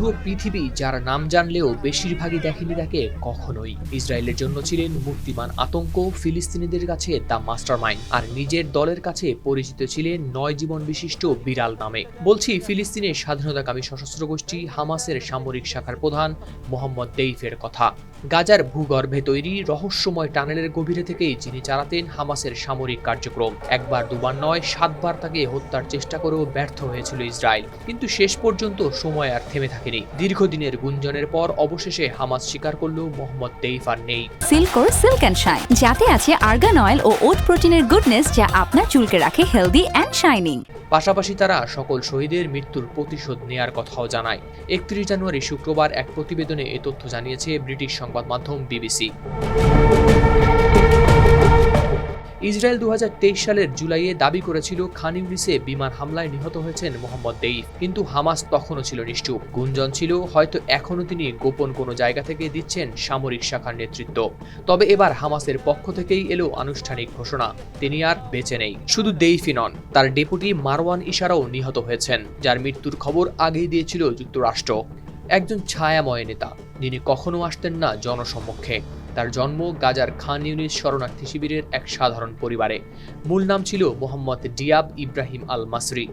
পুরো পৃথিবী যার নাম জানলেও বেশিরভাগই দেখেনি তাকে কখনোই। ইসরায়েলের জন্য ছিলেন মূর্তিমান আতঙ্ক ফিলিস্তিনিদের কাছে তা মাস্টারমাইন্ড, আর নিজের দলের কাছে পরিচিত ছিলেন নয় জীবন বিশিষ্ট বিড়াল নামে। বলছি, ফিলিস্তিনের স্বাধীনতাকামী সশস্ত্র গোষ্ঠী হামাসের সামরিক শাখার প্রধান মোহাম্মদ দেইফের কথা। গাজার ভূগর্ভে তৈরি রহস্যময় টানেলের গভীরে থেকেই যিনি চালাতেন হামাসের সামরিক কার্যক্রম। একবার দুবার নয় সাতবার তাকে হত্যার চেষ্টা করেও ব্যর্থ হয়েছিল ইসরায়েল। কিন্তু শেষ পর্যন্ত সময় আর থেমে থাকেনি। দীর্ঘদিনের গুঞ্জনের পর অবশেষে হামাস স্বীকার করল মোহাম্মদ দেইফ আর নেই সিল্কোর সিল্ক অ্যান্ড শাইন যাতে আছে আর্গান অয়েল ও ওট প্রোটিনের গুডনেস যা আপনার চুলকে রাখে হেলদি অ্যান্ড শাইনিং। পাশাপাশি তারা সকল শহীদের মৃত্যুর প্রতিশোধ নেয়ার কথাও জানায়। একত্রিশ জানুয়ারি শুক্রবার এক প্রতিবেদনে এ তথ্য জানিয়েছে ব্রিটিশ সংবাদ মাধ্যম বিবিসি। ইসরায়েল দু সালের জুলাইয়ে দাবি করেছিল খান ইউনিসে বিমান হামলায় নিহত হয়েছেন মোহাম্মদ দেইফ, কিন্তু হামাস তখনও ছিল নিশ্চুপ। গুঞ্জন ছিল, হয়তো এখনও তিনি গোপন কোনো জায়গা থেকে দিচ্ছেন সামরিক শাখার নেতৃত্ব। তবে এবার হামাসের পক্ষ থেকেই এলো আনুষ্ঠানিক ঘোষণা। তিনি আর বেঁচে নেই। শুধু দেইফই নন, তার ডেপুটি মারওয়ান ইশারাও নিহত হয়েছেন, যার মৃত্যুর খবর আগেই দিয়েছিল যুক্তরাষ্ট্র। একজন ছায়াময় নেতা। যিনি কখনো আসতেন না জনসম্মুখে। তার জন্ম গাজার খান ইউনিস শরণার্থী শিবিরের এক সাধারণ পরিবারে। মূল নাম ছিল মোহাম্মদ ডিয়াব ইব্রাহিম আল মাসরি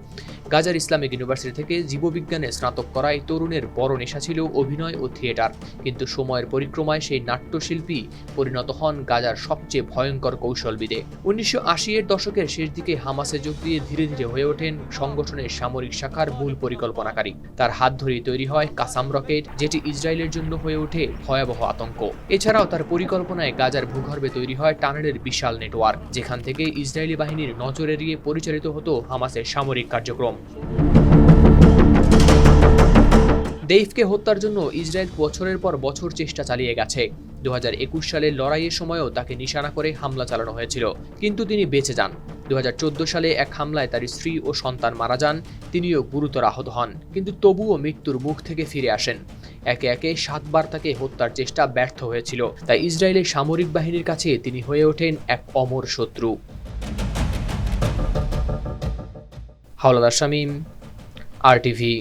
গাজার ইসলামিক ইউনিভার্সিটি থেকে জীববিজ্ঞানে স্নাতক করা এই তরুণের বড় নেশা ছিল অভিনয় ও থিয়েটার। কিন্তু সময়ের পরিক্রমায় সেই নাট্যশিল্পী পরিণত হন গাজার সবচেয়ে ভয়ঙ্কর কৌশলবিদে। উনিশশো আশি এর দশকের শেষ দিকে হামাসে যোগ দিয়ে ধীরে ধীরে হয়ে ওঠেন সংগঠনের সামরিক শাখার মূল পরিকল্পনাকারী। তার হাত ধরেই তৈরি হয় কাসাম রকেট, যেটি ইসরায়েলের জন্য হয়ে ওঠে ভয়াবহ আতঙ্ক। এছাড়াও তার পরিকল্পনায় গাজার ভূগর্ভে তৈরি হয় টানেলের বিশাল নেটওয়ার্ক, যেখান থেকে ইসরায়েলি বাহিনীর নজর এড়িয়ে পরিচালিত হতো হামাসের সামরিক কার্যক্রম। দেইফকে হত্যার জন্য ইসরায়েল বছরের পর বছর চেষ্টা চালিয়ে গেছে। দু হাজার একুশ সালের লড়াইয়ের সময়ও তাকে নিশানা করে হামলা চালানো হয়েছিল, কিন্তু তিনি বেঁচে যান। দু হাজার চোদ্দ সালে এক হামলায় তার স্ত্রী ও সন্তান মারা যান, তিনিও গুরুতর আহত হন, কিন্তু তবুও মৃত্যুর মুখ থেকে ফিরে আসেন। একে একে সাতবার তাকে হত্যার চেষ্টা ব্যর্থ হয়েছিল, তাই ইসরায়েলের সামরিক বাহিনীর কাছে তিনি হয়ে ওঠেন এক অমর শত্রু। হাওলাদার শামীম, আর টিভি